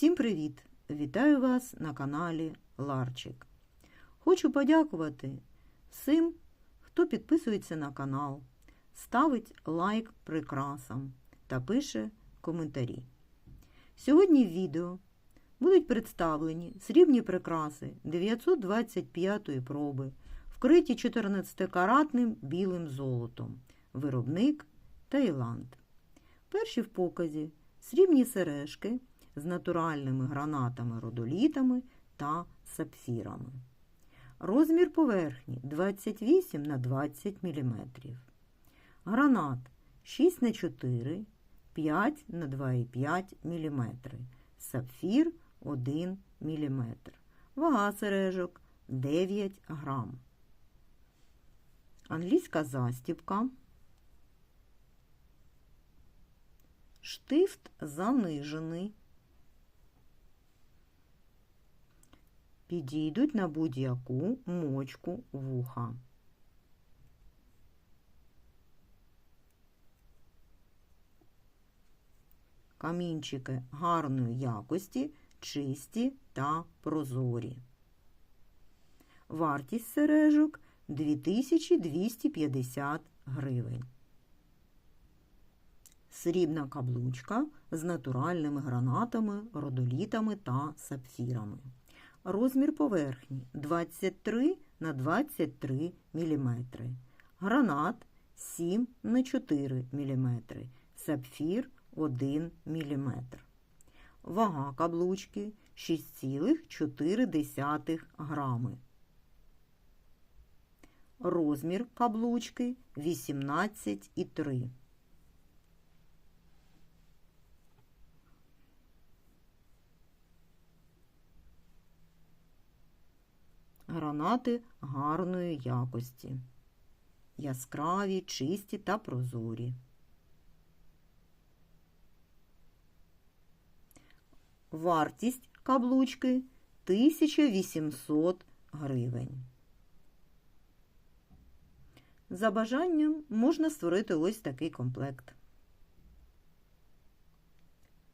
Всім привіт! Вітаю вас на каналі Ларчик. Хочу подякувати всім, хто підписується на канал, ставить лайк прикрасам та пише коментарі. Сьогодні в відео будуть представлені срібні прикраси 925 проби, вкриті 14-каратним білим золотом, виробник Таїланд. Перші в показі срібні сережки з натуральними гранатами-родолітами та сапфірами. Розмір поверхні 28 на 20 мм. Гранат 6 на 4, 5 на 2,5 мм. Сапфір 1 мм. Вага сережок 9 грам. Англійська застібка. Штифт занижений. Підійдуть на будь-яку мочку вуха. Камінчики гарної якості, чисті та прозорі. Вартість сережок 2250 гривень. Срібна каблучка з натуральними гранатами, родолітами та сапфірами. Розмір поверхні 23 на 23 мм. Гранат 7 на 4 мм. Сапфір 1 мм. Вага каблучки 6,4 грами. Розмір каблучки 18,3 Гранати гарної якості, яскраві, чисті та прозорі. Вартість каблучки 1800 гривень. За бажанням можна створити ось такий комплект.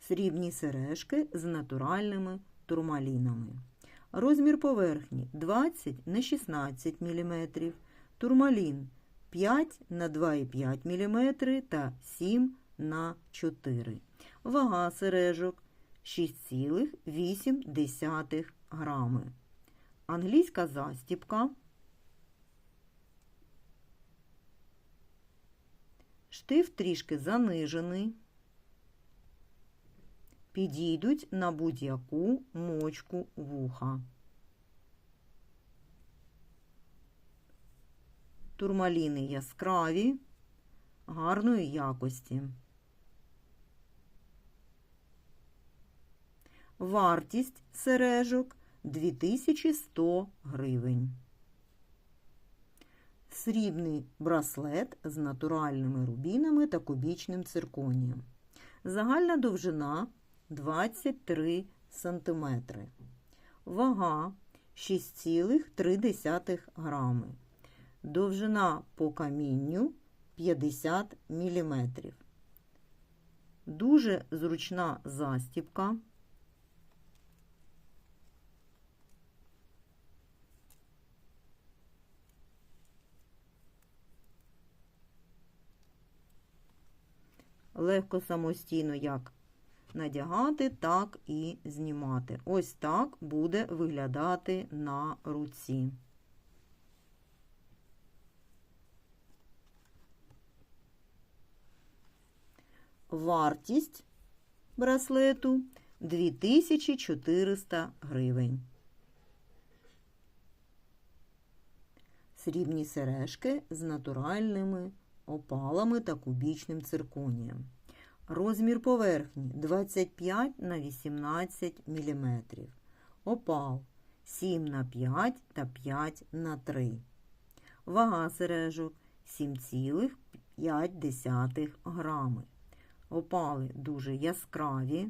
Срібні сережки з натуральними турмалінами. Розмір поверхні 20 на 16 мм, турмалін 5 на 2,5 мм та 7 на 4 Вага сережок 6,8 грами. Англійська застіпка. Штифт трішки занижений. Підійдуть на будь-яку мочку вуха. Турмаліни яскраві, гарної якості. Вартість сережок 2100 гривень. Срібний браслет з натуральними рубінами та кубічним цирконієм. Загальна довжина 23 см. Вага 6,3 грами. Довжина по камінню 50 мм. Дуже зручна застіпка. Легко самостійно як надягати, так і знімати. Ось так буде виглядати на руці. Вартість браслету 2400 гривень. Срібні сережки з натуральними опалами та кубічним цирконієм. Розмір поверхні 25 на 18 мм. Опал 7 на 5 та 5 на 3. Вага сережок 7,5 грами. Опали дуже яскраві.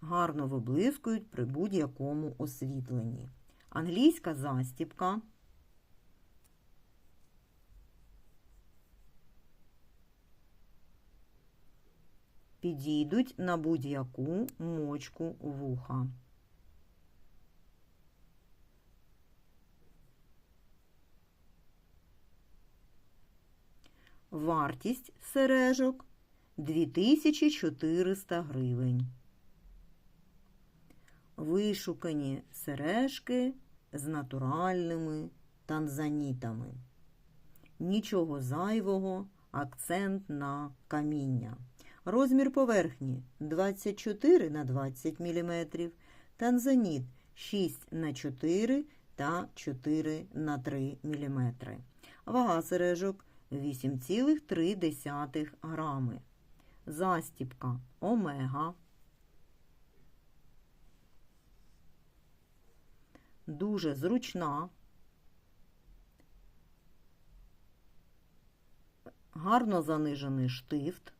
Гарно виблискують при будь-якому освітленні. Англійська застіпка. Підійдуть на будь-яку мочку вуха. Вартість сережок 2400 гривень. Вишукані сережки з натуральними танзанітами. Нічого зайвого, акцент на каміння. Розмір поверхні 24 на 20 мм, танзаніт 6 на 4 та 4 на 3 мм. Вага сережок 8,3 грами. Застіпка омега. Дуже зручна. Гарно занижений штифт.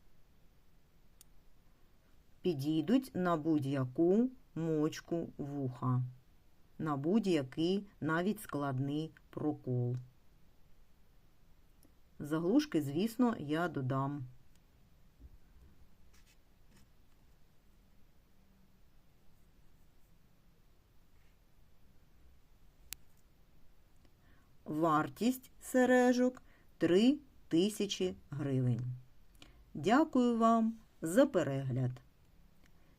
Підійдуть на будь-яку мочку вуха, на будь-який навіть складний прокол. Заглушки, звісно, я додам. Вартість сережок 3 тисячі гривень. Дякую вам за перегляд.